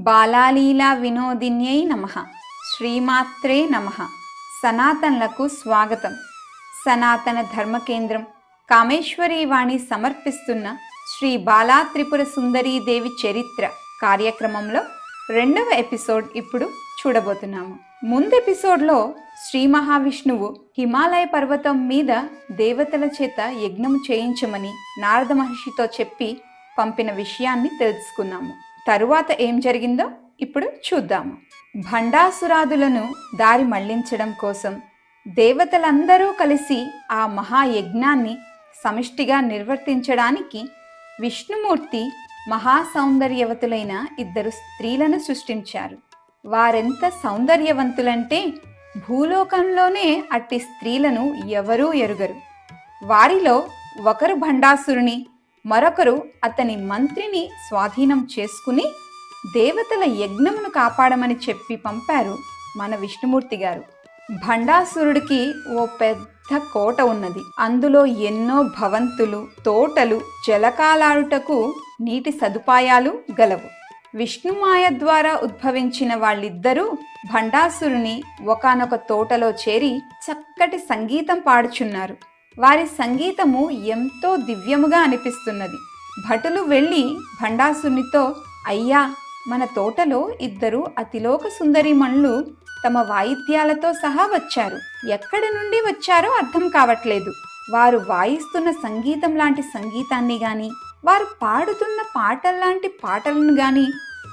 బాలాలీలా వినోదిన్యై నమ. శ్రీమాత్రే నమ. సనాతనలకు స్వాగతం. సనాతన ధర్మ కేంద్రం కామేశ్వరీ వాణి సమర్పిస్తున్న శ్రీ బాలా త్రిపుర సుందరీదేవి చరిత్ర కార్యక్రమంలో రెండవ ఎపిసోడ్ ఇప్పుడు చూడబోతున్నాము. ముందు ఎపిసోడ్లో శ్రీ మహావిష్ణువు హిమాలయ పర్వతం మీద దేవతల చేత యజ్ఞం చేయించమని నారద మహర్షితో చెప్పి పంపిన విషయాన్ని తెలుసుకున్నాము. తరువాత ఏం జరిగిందో ఇప్పుడు చూద్దాము. భండాసురాదులను దారి మళ్ళించడం కోసం దేవతలందరూ కలిసి ఆ మహాయజ్ఞాన్ని సమిష్టిగా నిర్వర్తించడానికి విష్ణుమూర్తి మహాసౌందర్యవతులైన ఇద్దరు స్త్రీలను సృష్టించారు. వారెంత సౌందర్యవంతులంటే భూలోకంలోనే అట్టి స్త్రీలను ఎవరూ ఎరుగరు. వారిలో ఒకరు భండాసురుని మరొకరు అతని మంత్రిని స్వాధీనం చేసుకుని దేవతల యజ్ఞమును కాపాడమని చెప్పి పంపారు మన విష్ణుమూర్తి గారు. భండాసురుడికి ఓ పెద్ద కోట ఉన్నది. అందులో ఎన్నో భవంతులు తోటలు జలకాలాడుటకు నీటి సదుపాయాలు గలవు. విష్ణుమాయ ద్వారా ఉద్భవించిన వాళ్ళిద్దరూ భండాసురుని ఒకనొక తోటలో చేరి చక్కటి సంగీతం పాడుచున్నారు. వారి సంగీతము ఎంతో దివ్యముగా అనిపిస్తున్నది. భటులు వెళ్ళి భండాసునితో అయ్యా మన తోటలో ఇద్దరు అతిలోక సుందరిమణులు తమ వాయిద్యాలతో సహా వచ్చారు. ఎక్కడి నుండి వచ్చారో అర్థం కావట్లేదు. వారు వాయిస్తున్న సంగీతం లాంటి సంగీతాన్ని గాని వారు పాడుతున్న పాటల్లాంటి పాటలను గాని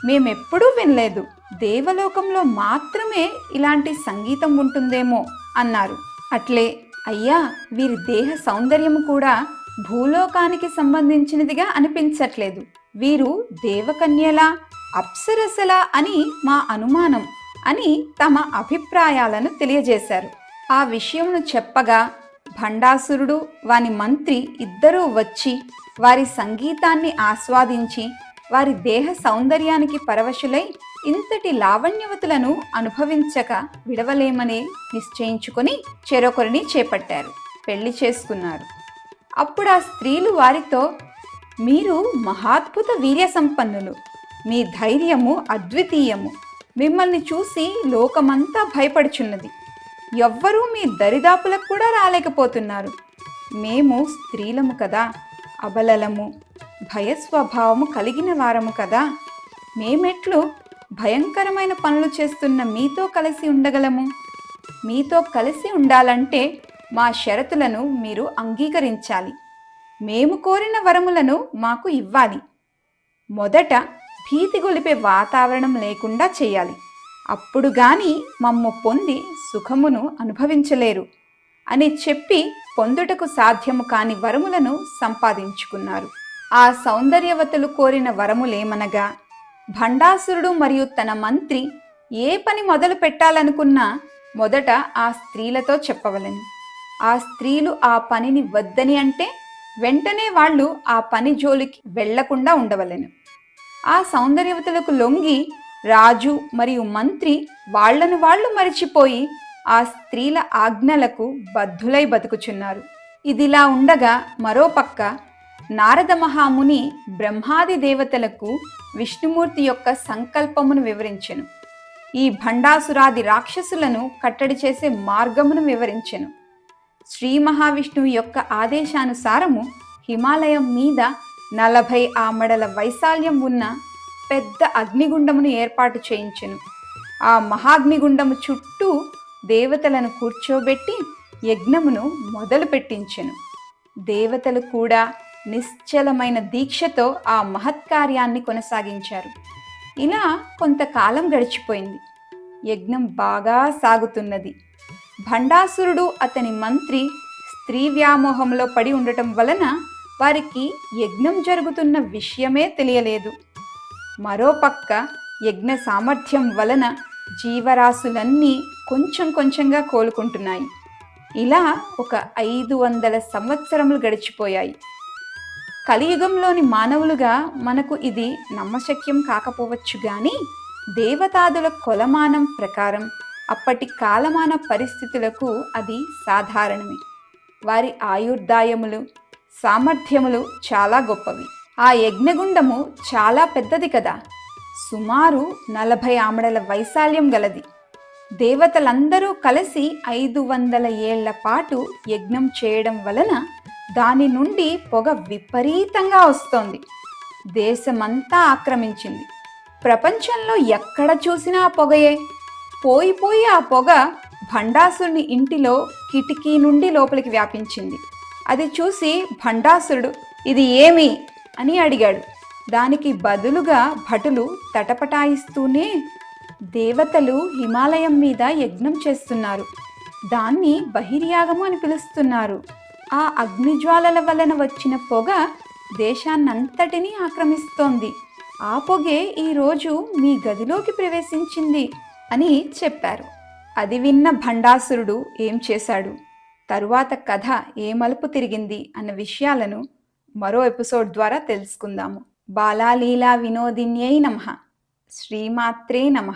మేమెప్పుడూ వినలేదు. దేవలోకంలో మాత్రమే ఇలాంటి సంగీతం ఉంటుందేమో అన్నారు. అట్లే అయ్యా వీరి దేహ సౌందర్యము కూడా భూలోకానికి సంబంధించినదిగా అనిపించట్లేదు. వీరు దేవకన్యలా అప్సరసలా అని మా అనుమానం అని తమ అభిప్రాయాలను తెలియజేశారు. ఆ విషయమును చెప్పగా భండాసురుడు వాని మంత్రి ఇద్దరూ వచ్చి వారి సంగీతాన్ని ఆస్వాదించి వారి దేహ సౌందర్యానికి పరవశులై ఇంతటి లావణ్యవతులను అనుభవించక విడవలేమని నిశ్చయించుకొని చెరొకరిని చేపట్టారు. పెళ్ళి చేసుకున్నారు. అప్పుడు ఆ స్త్రీలు వారితో మీరు మహాద్భుత వీర్య సంపన్నులు. మీ ధైర్యము అద్వితీయము. మిమ్మల్ని చూసి లోకమంతా భయపడుచున్నది. ఎవ్వరూ మీ దరిదాపులకు కూడా రాలేకపోతున్నారు. మేము స్త్రీలము కదా అబలలము భయస్వభావము కలిగిన వారము కదా. మేమెట్లు భయంకరమైన పనులు చేస్తున్న మీతో కలిసి ఉండగలము? మీతో కలిసి ఉండాలంటే మా షరతులను మీరు అంగీకరించాలి. మేము కోరిన వరములను మాకు ఇవ్వాలి. మొదట భీతి గొలిపే వాతావరణం లేకుండా చేయాలి. అప్పుడు గాని మమ్ము పొంది సుఖమును అనుభవించలేరు అని చెప్పి పొందుటకు సాధ్యము కాని వరములను సంపాదించుకున్నారు. ఆ సౌందర్యవతులు కోరిన వరములేమనగా భండాసురుడు మరియు తన మంత్రి ఏ పని మొదలు పెట్టాలనుకున్నా మొదట ఆ స్త్రీలతో చెప్పవలెను. ఆ స్త్రీలు ఆ పనిని వద్దని అంటే వెంటనే వాళ్ళు ఆ పని జోలికి వెళ్ళకుండా ఉండవలెను. ఆ సౌందర్యవతులకు లొంగి రాజు మరియు మంత్రి వాళ్ళను వాళ్ళు మరిచిపోయి ఆ స్త్రీల ఆజ్ఞలకు బద్ధులై బతుకుచున్నారు. ఇదిలా ఉండగా మరోపక్క నారద మహాముని బ్రహ్మాది దేవతలకు విష్ణుమూర్తి యొక్క సంకల్పమును వివరించెను. ఈ భండాసురాది రాక్షసులను కట్టడి చేసే మార్గమును వివరించెను. శ్రీ మహావిష్ణువు యొక్క ఆదేశానుసారము హిమాలయం మీద నలభై ఆమడల వైశాల్యం ఉన్న పెద్ద అగ్నిగుండమును ఏర్పాటు చేయించెను. ఆ మహాగ్నిగుండము చుట్టూ దేవతలను కూర్చోబెట్టి యజ్ఞమును మొదలు పెట్టించెను దేవతలు కూడా నిశ్చలమైన దీక్షతో ఆ మహత్కార్యాన్ని కొనసాగించారు. ఇలా కొంతకాలం గడిచిపోయింది. యజ్ఞం బాగా సాగుతున్నది. భండాసురుడు అతని మంత్రి స్త్రీ వ్యామోహంలో పడి ఉండటం వలన వారికి యజ్ఞం జరుగుతున్న విషయమే తెలియలేదు. మరోపక్క యజ్ఞ సామర్థ్యం వలన జీవరాశులన్నీ కొంచెం కొంచెంగా కోలుకుంటున్నాయి. ఇలా ఒక ఐదు వందల సంవత్సరములు గడిచిపోయాయి. కలియుగంలోని మానవులుగా మనకు ఇది నమ్మశక్యం కాకపోవచ్చు కానీ దేవతాదుల కొలమానం ప్రకారం అప్పటి కాలమాన పరిస్థితులకు అది సాధారణమే. వారి ఆయుర్దాయములు సామర్థ్యములు చాలా గొప్పవి. ఆ యజ్ఞగుండము చాలా పెద్దది కదా. సుమారు నలభై ఆమడల వైశాల్యం గలది. దేవతలందరూ కలిసి ఐదు వందల ఏళ్ళ పాటు యజ్ఞం చేయడం వలన దాని నుండి పొగ విపరీతంగా వస్తోంది. దేశమంతా ఆక్రమించింది. ప్రపంచంలో ఎక్కడ చూసినా ఆ పొగయే. పోయి పోయి ఆ పొగ భండాసురుని ఇంటిలో కిటికీ నుండి లోపలికి వ్యాపించింది. అది చూసి భండాసురుడు ఇది ఏమి అని అడిగాడు. దానికి బదులుగా భటులు తటపటాయిస్తూనే దేవతలు హిమాలయం మీద యజ్ఞం చేస్తున్నారు. దాన్ని బహిర్యాగము అని పిలుస్తున్నారు. ఆ అగ్నిజ్వాలల వలన వచ్చిన పొగ దేశాన్నంతటినీ ఆక్రమిస్తోంది. ఆ పొగే ఈరోజు మీ గదిలోకి ప్రవేశించింది అని చెప్పారు. అది విన్న భండాసురుడు ఏం చేశాడు? తరువాత కథ ఏ మలుపు తిరిగింది అన్న విషయాలను మరో ఎపిసోడ్ ద్వారా తెలుసుకుందాము. బాలాలీలా వినోదిన్యై నమ. శ్రీమాత్రే నమ.